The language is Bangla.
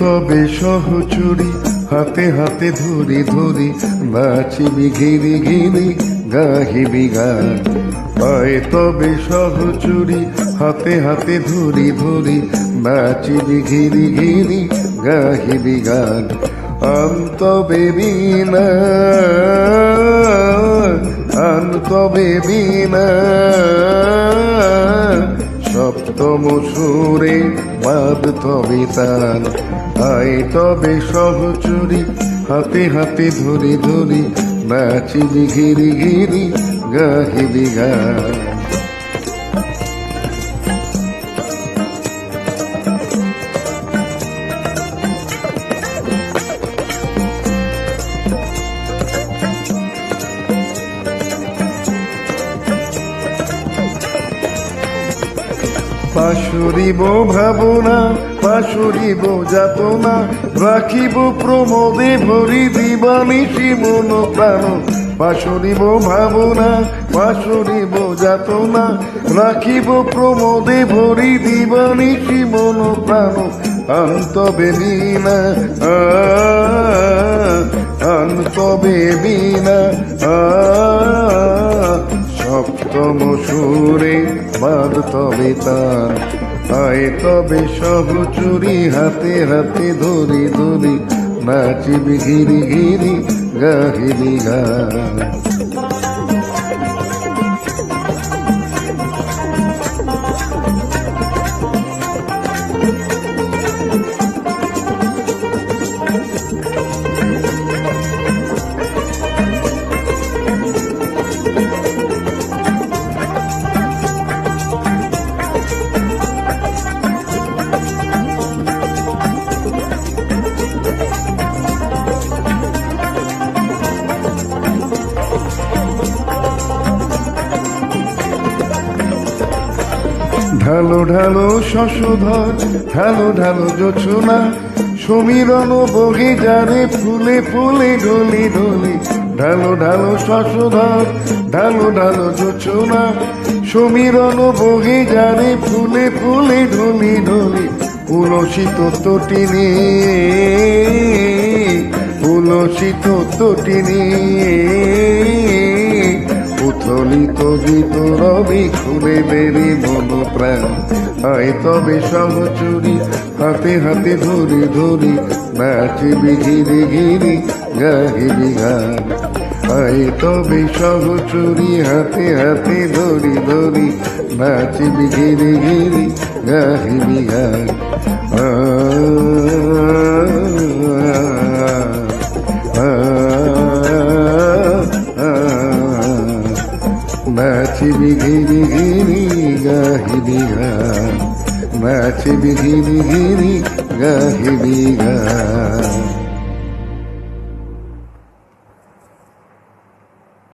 তবে সহচুরি হাতে হাতে ধরি ধরি নাচিবি ঘিরি ঘিরি গাহিবি গান হয় তবে সহচুরি হাতে হাতে ধরি ধরি নাচিবি ঘিরি ঘিরি গাহিবি গান অন্ত বেবিনা অন্ত বেবিনা সপ্তম সুরে বাদ তবে তান আয় তবে সহচুরি হাতে হাতে ধরি ধরি নাচিবি ঘিরি ঘিরি গান পাশুরিব ভাবনা পাশুরিব যাতনা রাখিব প্রমোদে ভরি দিবানিশি মন প্রাণ। পাশুরিব ভাবনা পাশুরিব যাতনা, রাখিব প্রমোদে ভরি দিবানিশি মন প্রাণ অন্ত বেবিনা অন্ত বেবিনা সপ্তম সুরে বাদ তবে তার আয় তবে সব চুরি হাতে হাতে ধরি ধরি নাচিবি ঘিরি ঘিরি গাহিবি গান। ঢালো ঢালো শশধর, ঢালো ঢালো জোছনা। সমীরণ বগে যারে ফুলে ফুলে ঢলি ঢলি ঢালো ঢালো শশধর, ঢালো ঢালো জোছনা। সমীরণ বগে যারে ফুলে ফুলে ঢলি ঢলি উলসিত তটিনী উলসিত তটিনী উথলিত গীত রবি খুলে বেরি মন প্রাণ। আয় তবে সহচুরি হাতে হাতে ধরি ধরি নাচিবি ঘিরি ঘিরি গাহিবি গান আয় তবে সহচুরি হাতে হাতে ধরি ধরি নাচিবি ঘিরি ঘিরি গাহিবি গান নাচিবি ঘিরি ঘিরি গাহিবি গান নাচিবি ঘিরি ঘিরি গাহিবি গান